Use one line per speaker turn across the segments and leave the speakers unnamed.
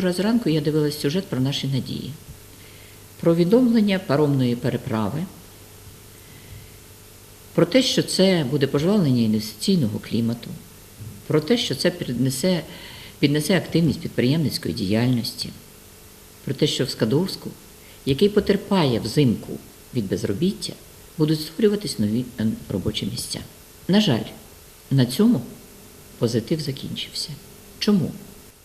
вчора зранку я дивилась сюжет про наші надії, про відомлення паромної переправи, про те, що це буде пожвавлення інвестиційного клімату, про те, що це піднесе, піднесе активність підприємницької діяльності, про те, що в Скадовську, який потерпає взимку від безробіття, будуть створюватись нові е, робочі місця. На жаль, на цьому позитив закінчився. Чому?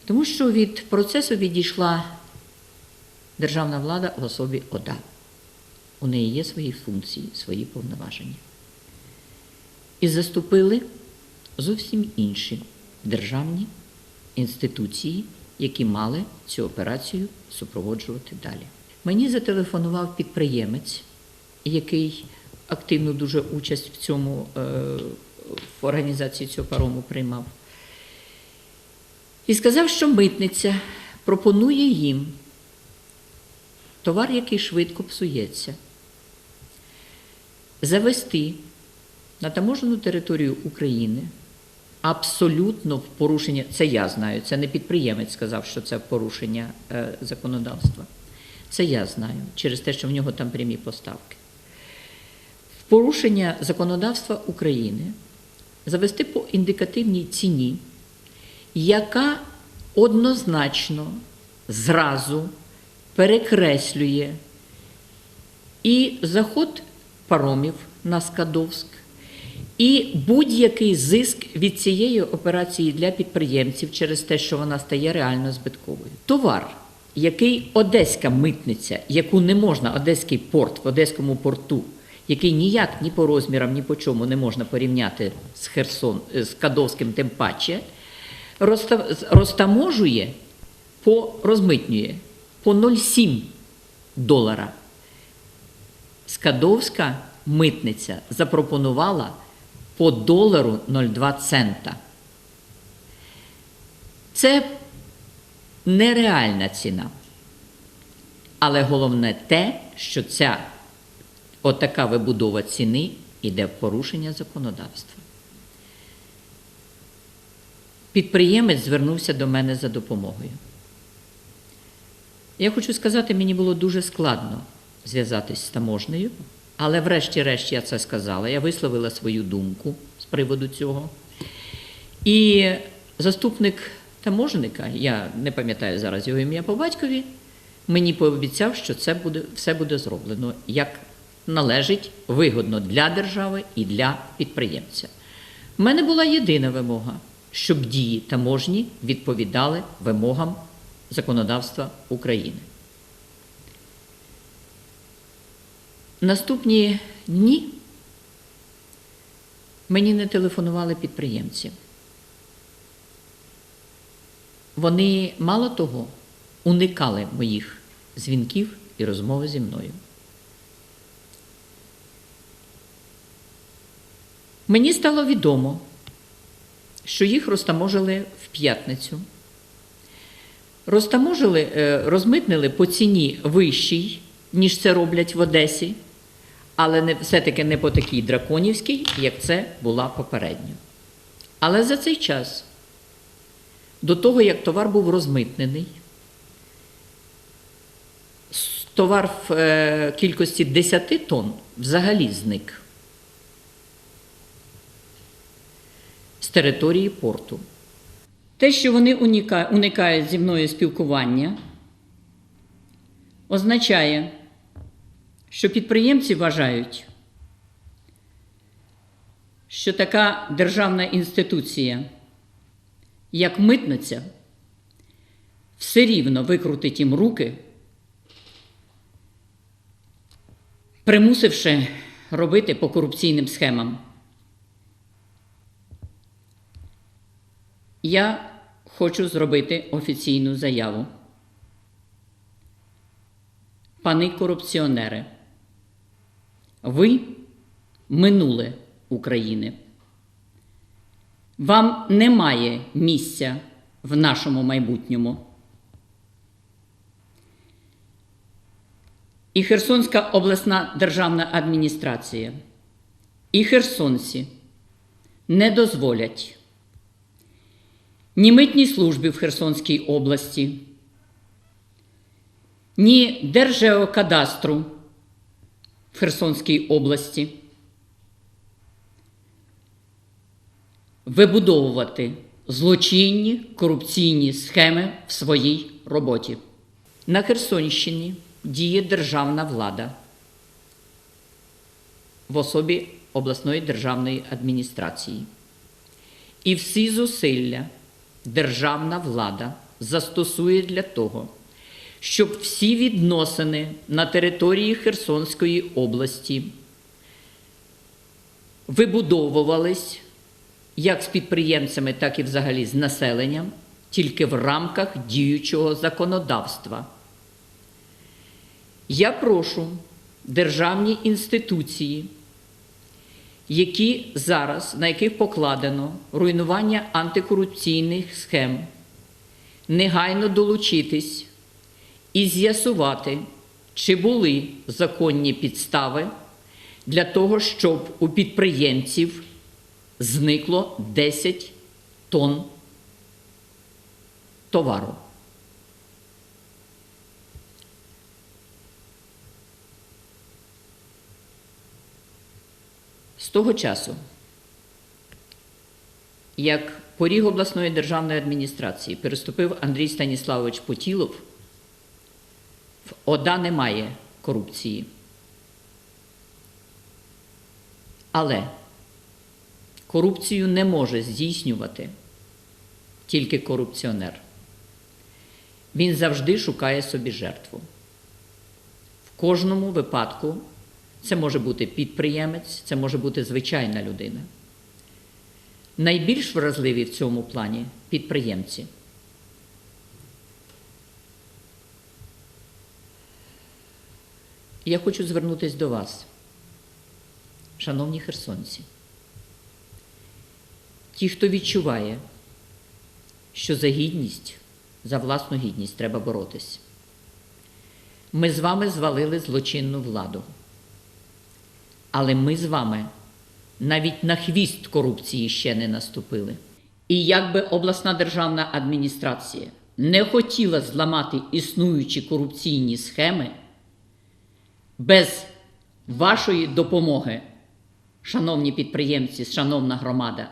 Тому що від процесу відійшла державна влада в особі ОДА. У неї є свої функції, свої повноваження. І заступили зовсім інші державні інституції, які мали цю операцію супроводжувати далі. Мені зателефонував підприємець, який активну дуже участь в цьому е, в організації цього парому приймав. І сказав, що митниця пропонує їм товар, який швидко псується, завести на таможену територію України абсолютно в порушення, це я знаю, це не підприємець сказав, що це порушення е, законодавства. Це я знаю, через те, що в нього там прямі поставки. В порушення законодавства України завести по індикативній ціні, яка однозначно зразу перекреслює і заход паромів на Скадовськ, і будь-який зиск від цієї операції для підприємців через те, що вона стає реально збитковою. Товар, який одеська митниця, яку не можна, одеський порт в Одеському порту, який ніяк ні по розмірам, ні по чому не можна порівняти з Херсон, з Кадовським, тим паче, розтаможує по розмитнює по 0,7 долара. Скадовська митниця запропонувала по долару 0,2 цента. Це нереальна ціна. Але головне те, що ця отака вибудова ціни йде в порушення законодавства. Підприємець звернувся до мене за допомогою. Я хочу сказати, мені було дуже складно зв'язатись з таможнею, але врешті-решт я це сказала. Я висловила свою думку з приводу цього. І заступник таможника, я не пам'ятаю зараз його ім'я по батькові, мені пообіцяв, що це буде, все буде зроблено як належить вигодно для держави і для підприємця. У мене була єдина вимога, щоб дії таможні відповідали вимогам законодавства України. Наступні дні мені не телефонували підприємці. Вони, мало того, уникали моїх дзвінків і розмови зі мною. Мені стало відомо, що їх розтаможили в п'ятницю. Розтаможили, е, розмитнили по ціні вищій, ніж це роблять в Одесі, але все-таки не по такій драконівській, як це була попередньо. Але за цей час, до того, як товар був розмитнений, товар в е, кількості 10 тонн взагалі зник з території порту. Те, що вони уникають зі мною спілкування, означає, що підприємці вважають, що така державна інституція, як митниця, все рівно викрутить їм руки, примусивши робити по корупційним схемам. Я хочу зробити офіційну заяву. Пани корупціонери, ви минуле України. Вам немає місця в нашому майбутньому. І Херсонська обласна державна адміністрація, і херсонці не дозволять ні митній службі в Херсонській області, ні Держгеокадастру в Херсонській області вибудовувати злочинні корупційні схеми в своїй роботі. На Херсонщині діє державна влада в особі обласної державної адміністрації. І всі зусилля державна влада застосує для того, щоб всі відносини на території Херсонської області вибудовувались як з підприємцями, так і взагалі з населенням, тільки в рамках діючого законодавства. Я прошу державні інституції, які зараз, на яких покладено руйнування антикорупційних схем, негайно долучитись і з'ясувати, чи були законні підстави для того, щоб у підприємців зникло 10 тонн товару. З того часу, як поріг обласної державної адміністрації переступив Андрій Станіславович Потілов, в ОДА немає корупції. Але корупцію не може здійснювати тільки корупціонер. Він завжди шукає собі жертву. В кожному випадку це може бути підприємець, це може бути звичайна людина. Найбільш вразливі в цьому плані підприємці. Я хочу звернутися до вас, шановні херсонці. Ті, хто відчуває, що за гідність, за власну гідність треба боротись. Ми з вами звалили злочинну владу. Але ми з вами навіть на хвіст корупції ще не наступили. І якби обласна державна адміністрація не хотіла зламати існуючі корупційні схеми, без вашої допомоги, шановні підприємці, шановна громада,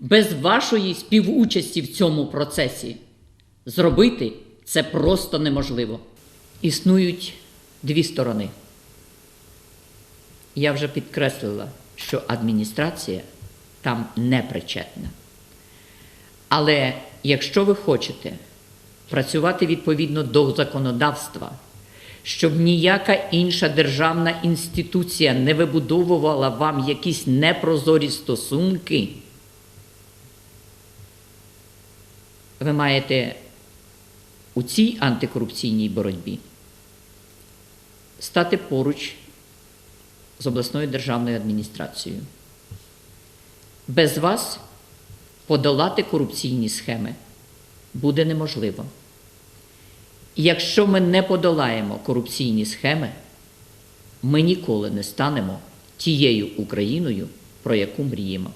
без вашої співучасті в цьому процесі зробити це просто неможливо. Існують дві сторони. Я вже підкреслила, що адміністрація там не причетна. Але якщо ви хочете працювати відповідно до законодавства, щоб ніяка інша державна інституція не вибудовувала вам якісь непрозорі стосунки, ви маєте у цій антикорупційній боротьбі стати поруч з обласною державною адміністрацією. Без вас подолати корупційні схеми буде неможливо. І якщо ми не подолаємо корупційні схеми, ми ніколи не станемо тією Україною, про яку мріємо.